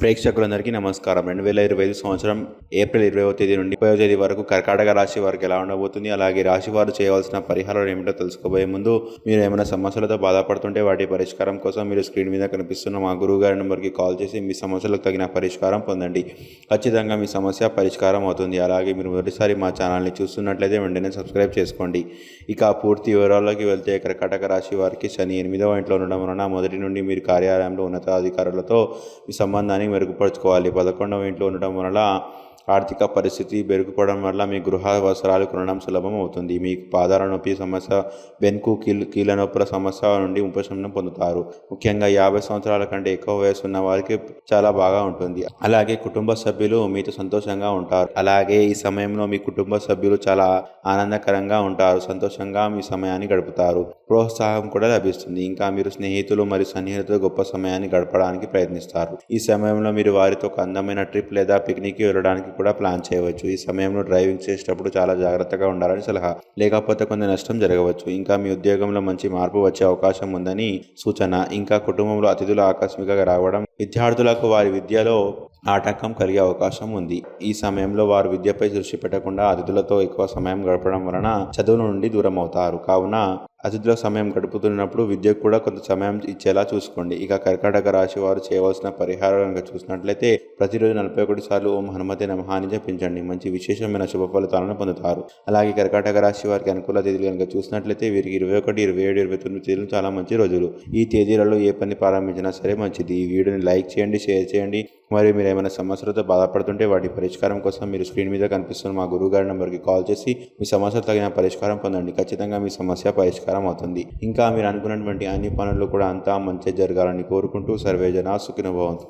ప్రేక్షకులందరికీ నమస్కారం. రెండు వేల ఇరవై ఐదు సంవత్సరం ఏప్రిల్ ఇరవైవ తేదీ నుండి ముప్పై తేదీ వరకు కర్కాటక రాశి వారికి ఎలా ఉండబోతుంది అలాగే రాశి వారు చేయవలసిన పరిహారాలు ఏమిటో తెలుసుకోబోయే ముందు మీరు ఏమైనా సమస్యలతో బాధపడుతుంటే వాటి పరిష్కారం కోసం మీరు స్క్రీన్ మీద కనిపిస్తున్న మా గురువు గారి నెంబర్కి కాల్ చేసి మీ సమస్యలకు తగిన పరిష్కారం పొందండి. ఖచ్చితంగా మీ సమస్య పరిష్కారం అవుతుంది. అలాగే మీరు మొదటిసారి మా ఛానల్ని చూస్తున్నట్లయితే వెంటనే సబ్స్క్రైబ్ చేసుకోండి. ఇక పూర్తి వివరాల్లోకి వెళ్తే కర్కాటక రాశి వారికి శని ఎనిమిదవ ఇంట్లో ఉండడం వలన మొదటి నుండి మీరు కార్యాలయంలో ఉన్నతాధికారులతో మీ సంబంధాన్ని మెరుగుపరుచుకోవాలి పదకొండవ ఇంట్లో ఉండటం వలన ఆర్థిక పరిస్థితి మెరుగుపడడం వల్ల మీ గృహ అవసరాలు కొనడం సులభం అవుతుంది. మీకు పాదాల నొప్పి సమస్య వెనుకు కీలు కీళ్ళ నొప్పుల సమస్య నుండి ఉపశమనం పొందుతారు. ముఖ్యంగా యాభై సంవత్సరాల కంటే ఎక్కువ వయసు ఉన్న వారికి చాలా బాగా ఉంటుంది. అలాగే కుటుంబ సభ్యులు మీతో సంతోషంగా ఉంటారు. అలాగే ఈ సమయంలో మీ కుటుంబ సభ్యులు చాలా ఆనందకరంగా ఉంటారు. సంతోషంగా మీ సమయాన్ని గడుపుతారు. ప్రోత్సాహం కూడా లభిస్తుంది. ఇంకా మీరు స్నేహితులు మరియు సన్నిహితులు గొప్ప సమయాన్ని గడపడానికి ప్రయత్నిస్తారు. ఈ సమయంలో మీరు వారితో ఒక అందమైన ట్రిప్ లేదా పిక్నిక్ వెళ్ళడానికి కూడా ప్లాన్ చేయవచ్చు. ఈ సమయంలో డ్రైవింగ్ చేసేటప్పుడు చాలా జాగ్రత్తగా ఉండాలని సలహా. లేకపోతే కొంత నష్టం జరగవచ్చు. ఇంకా మీ ఉద్యోగంలో మంచి మార్పు వచ్చే అవకాశం ఉందని సూచన. ఇంకా కుటుంబంలో అతిథులు ఆకస్మికంగా రావడం విద్యార్థులకు వారి విద్యలో ఆటంకం కలిగే అవకాశం ఉంది. ఈ సమయంలో వారు విద్యపై దృష్టి పెట్టకుండా అతిథులతో ఎక్కువ సమయం గడపడం వలన చదువు నుండి దూరం అవుతారు కావున అతిథుల సమయం గడుపుతున్నప్పుడు విద్యకు కూడా కొంత సమయం ఇచ్చేలా చూసుకోండి. ఇక కర్కాటక రాశి వారు చేయవలసిన పరిహారం కనుక చూసినట్లయితే ప్రతిరోజు నలభై ఒకటి సార్లు ఓం హనుమతి నమః అని జపించండి. మంచి విశేషమైన శుభ ఫలితాలను పొందుతారు. అలాగే కర్కాటక రాశి వారికి అనుకూల తేదీలు కనుక చూసినట్లయితే వీరికి ఇరవై ఒకటి ఇరవై ఏడు ఇరవై తొమ్మిది తేదీలు చాలా మంచి రోజులు. ఈ తేదీలలో ఏ పని ప్రారంభించినా సరే మంచిది. ఈ వీడియోని లైక్ చేయండి షేర్ చేయండి. మరియు మీరు ఏమైనా సమస్యలతో బాధపడుతుంటే వాటి పరిష్కారం కోసం మీరు స్క్రీన్ మీద కనిపిస్తున్న మా గురువు గారి నెంబర్కి కాల్ చేసి మీ సమస్యలు తగిన పరిష్కారం పొందండి. ఖచ్చితంగా మీ సమస్య పరిష్కారం అవుతుంది. ఇంకా మీరు అనుకున్నటువంటి అన్ని పనులు కూడా అంతా మంచి జరగాలని కోరుకుంటూ సర్వేజన సుఖినభవంతు